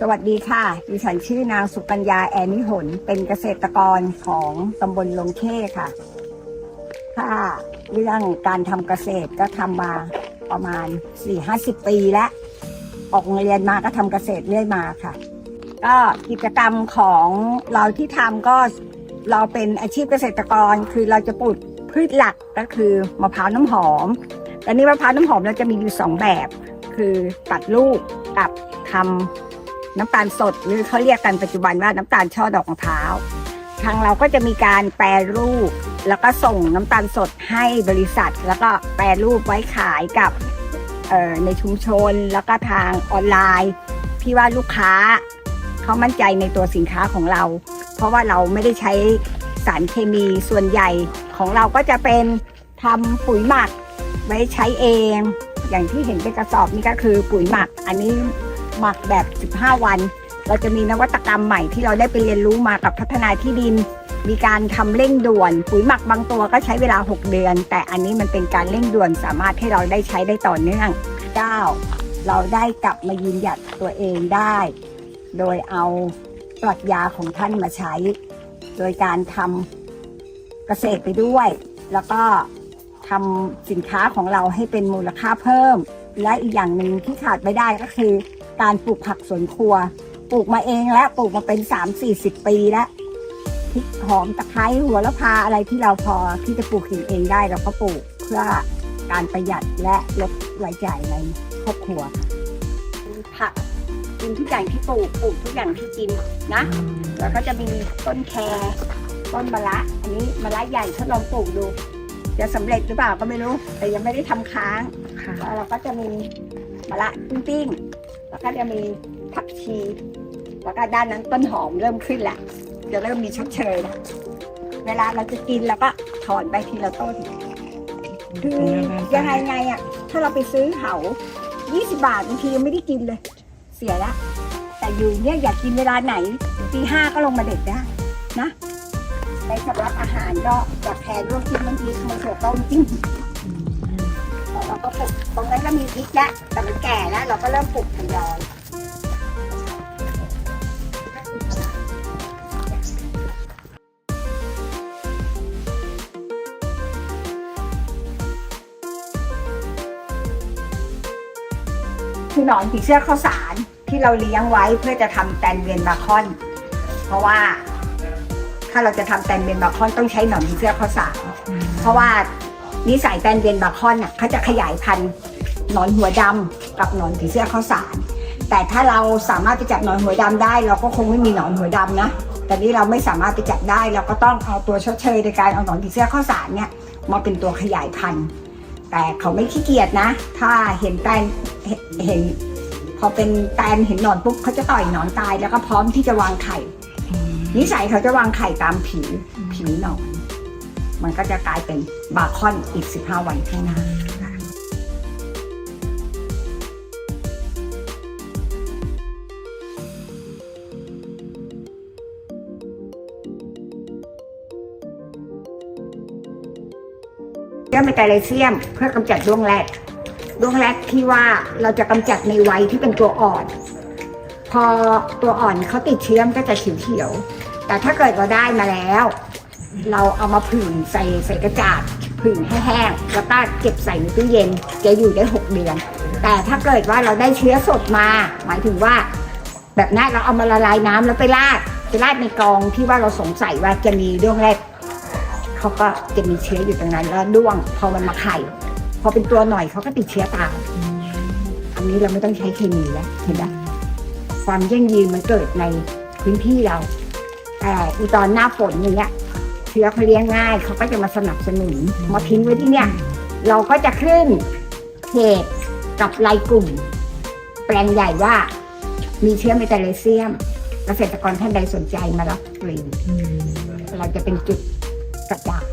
สวัสดีค่ะ ดิฉันชื่อนางสุกัญญาแอนิหน เป็นเกษตรกรของตำบลลงเข้ค่ะถ้าเรื่องการทำเกษตรก็ทำมาประมาณ 4-50 ปีแล้วออกเรียนมาก็ทำเกษตรเรื่อยมาค่ะ ก็กิจกรรมของเราที่ทำก็เราเป็นอาชีพเกษตรกรคือเราจะปลูก พืชหลักก็คือมะพร้าวน้ำหอมแต่นี้มะพร้าวน้ำหอมเราจะมีอยู่สองแบบ คือตัดลูกกับทำน้ำตาลสดหรือเขาเรียกกันปัจจุบันว่าน้ำตาลช่อดอกมะพร้าวทางเราก็จะมีการแปรรูป แล้วก็ส่งน้ำตาลสดให้บริษัท แล้วก็แปรรูปไว้ขายกับในชุมชนแล้วก็ทางออนไลน์ที่ว่าลูกค้าเขามั่นใจในตัวสินค้าของเรา เพราะว่าเราไม่ได้ใช้ สารเคมีส่วนใหญ่ของเราก็จะเป็นทำปุ๋ยหมักไว้ใช้เอง อย่างที่เห็นเป็นกระสอบนี่ก็คือปุ๋ยหมัก อันนี้หมักแบบ 15 วัน เราจะมีนวัตกรรมใหม่ที่เราได้ไปเรียนรู้มากับพัฒนาที่ดิน มีการทำเร่งด่วน ปุ๋ยหมักบางตัวก็ใช้เวลา 6 เดือน แต่อันนี้มันเป็นการเร่งด่วนสามารถให้เราได้ใช้ได้ต่อเนื่อง 9. เราได้กลับมายืนหยัดตัวเองได้ โดยเอาปรัชญาของท่านมาใช้ โดยการทำเกษตรไปด้วย แล้วก็ทำสินค้าของเราให้เป็นมูลค่าเพิ่ม และอีกอย่างหนึ่งที่ขาดไม่ได้ก็คือ การปลูกผักสวนครัว ปลูกมาเองและปลูกมาเป็น3-40 ปีแล้วพริกหอมตะไคร้หัวละพาอะไรที่เราพอที่จะปลูกกินเองได้เราก็ปลูกเพื่อการประหยัดและลดรายจ่ายในครอบครัวผัก กินทุกอย่างที่ปลูกปลูกทุกอย่างที่กินนะ แล้วก็จะมีต้นแครต้นมะระอันนี้มะระใหญ่ทดลองปลูกดู จะสำเร็จหรือเปล่าก็ไม่รู้ แต่ยังไม่ได้ทำค้างค่ะแล้วเราก็จะมีมะระปิ้งๆแล้วก็จะมีผักชีแล้วก็ด้านนั้นต้นหอมเริ่มขึ้นแล้วจะเริ่มมีชดเชยแล้วเวลาเราจะกินเราก็ถอนไปทีละต้นคือยังไงไงอะถ้าเราไปซื้อเขา 20 บาทบางทียังไม่ได้กินเลย เสียละแต่อยู่เนี่ยอยากกินเวลาไหนตีห้าก็ลงมาเด็ดได้นะในสำหรับอาหารก็จากแทนลวกจิ้มบางทีมะเสือต้มจิ้มเราก็ปลูกตรงนั้นก็มีพริกแล้วแต่มันแก่แล้วเราก็เริ่มปลูกทยอย คือหนอนผีเสื้อข้าวสารที่เราเลี้ยงไว้เพื่อจะทำแตนเวียนบาคอน เพราะว่า ถ้าเราจะทำแตนเวียนบาคอนต้องใช้หนอนผีเสื้อข้าวสาร เพราะว่านิสัยแตนเวียนบาคอนน่ะเขาจะขยายพันธุ์หนอนหัวดำกับหนอนผีเสื้อข้าวสาร แต่ถ้าเราสามารถไปจับหนอนหัวดำได้ เราก็คงไม่มีหนอนหัวดำนะแต่นี่เราไม่สามารถไปจับได้เราก็ต้องเอาตัวชดเชยในการเอาหนอนผีเสื้อข้าวสารเนี่ยมาเป็นตัวขยายพันธุ์ แต่เขาไม่ขี้เกียจนะ ถ้าเห็นแตน เห็นเห็นพอเป็นแตนเห็นหนอนปุ๊บเขาจะต่อยหนอนตายแล้วก็พร้อมที่จะวางไข่ นิสัยเขาจะวางไข่ตามผิวผิวหนอน มันก็จะกลายเป็นบาคอนอีก 15 วันข้างหน้าค่ะเชื้อเมตาไลเซียมเพื่อกำจัดด้วงแรด ด้วงแรดที่ว่าเราจะกำจัดในวัยที่เป็นตัวอ่อน พอตัวอ่อนเขาติดเชื้อมก็จะเขียวๆแต่ถ้าเกิดเราได้มาแล้ว เราเอามาผึ่งใส่ใส่กระจาดผึ่งให้แห้งแล้วก็เก็บใส่ในตู้เย็นจะอยู่ได้ 6 เดือน แต่ถ้าเกิดว่าเราได้เชื้อสดมา หมายถึงว่า แบบนั้นเราเอามาละลายน้ำแล้วไปราดไปราดในกองที่ว่าเราสงสัยว่าจะมีด้วงแรกเขาก็จะมีเชื้ออยู่ตรงนั้นแล้วด้วงพอมันมาไข่ พอเป็นตัวหน่อยเขาก็ติดเชื้อตามอันนี้เราไม่ต้องใช้เคมีแล้วเห็นไหมความยั่งยืนมันเกิดในพื้นที่เราแต่อีตอนหน้าฝนอย่างเงี้ยเชื้อเขาเลี้ยงง่ายเขาก็จะมาสนับสนุนมาทิ้งไว้ที่เนี่ยเราก็จะขึ้นเพจกับไลน์กลุ่ม แปลงใหญ่ว่า มีเชื้อเมตาเลเซียมเกษตรกรท่านใดสนใจมารับฟรีเราจะเป็นจุดกระจาย